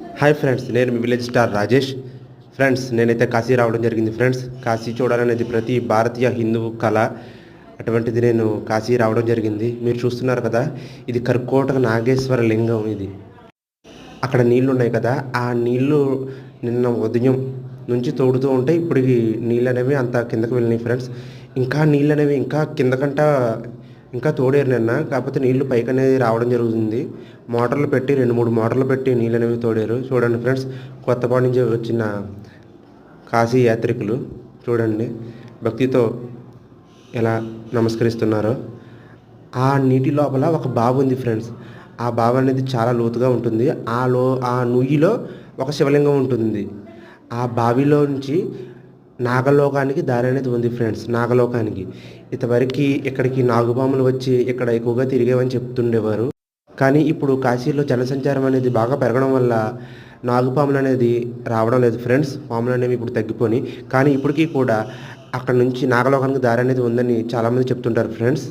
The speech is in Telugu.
హాయ్ ఫ్రెండ్స్ నేను మీ విలేజ్ స్టార్ రాజేష్. ఫ్రెండ్స్ నేనైతే కాశీ రావడం జరిగింది ఫ్రెండ్స్ కాశీ చూడాలనేది ప్రతి భారతీయ హిందువు కళ. అటువంటిది నేను కాశీ రావడం జరిగింది. మీరు చూస్తున్నారు కదా ఇది కర్కోటక నాగేశ్వర లింగం ఇది. అక్కడ నీళ్ళు ఉన్నాయి కదా ఆ నీళ్ళు నిన్న ఉదయం నుంచి తోడుతూ ఉంటే ఇప్పుడు నీళ్ళు అనేవి అంత కిందకు వెళ్ళినాయి ఫ్రెండ్స్ ఇంకా నీళ్ళు అనేవి ఇంకా కిందకంట ఇంకా తోడారు నిన్న కాకపోతే నీళ్ళు పైకి అనేది రావడం జరుగుతుంది. మోటార్లు పెట్టి రెండు మూడు మోటార్లు పెట్టి నీళ్ళు అనేవి తోడారు. చూడండి ఫ్రెండ్స్ కొత్తపాటి నుంచి వచ్చిన కాశీ యాత్రికులు చూడండి భక్తితో ఎలా నమస్కరిస్తున్నారో. ఆ నీటి లోపల ఒక బావి ఉంది ఫ్రెండ్స్. ఆ బావి అనేది చాలా లోతుగా ఉంటుంది. ఆ లో ఆ నుయ్యిలో ఒక శివలింగం ఉంటుంది. ఆ బావిలో నుంచి నాగలోకానికి దారి అనేది ఉంది ఫ్రెండ్స్ నాగలోకానికి. ఇంతవరకు ఇక్కడికి నాగుపాములు వచ్చి ఇక్కడ ఎక్కువగా తిరిగేవని చెప్తుండేవారు. కానీ ఇప్పుడు కాశీలో జనసంచారం అనేది బాగా పెరగడం వల్ల నాగుపాములు అనేది రావడం లేదు ఫ్రెండ్స్ పాములు అనేవి ఇప్పుడు తగ్గిపోయి కానీ ఇప్పటికీ కూడా అక్కడ నుంచి నాగలోకానికి దారి అనేది ఉందని చాలామంది చెప్తుంటారు ఫ్రెండ్స్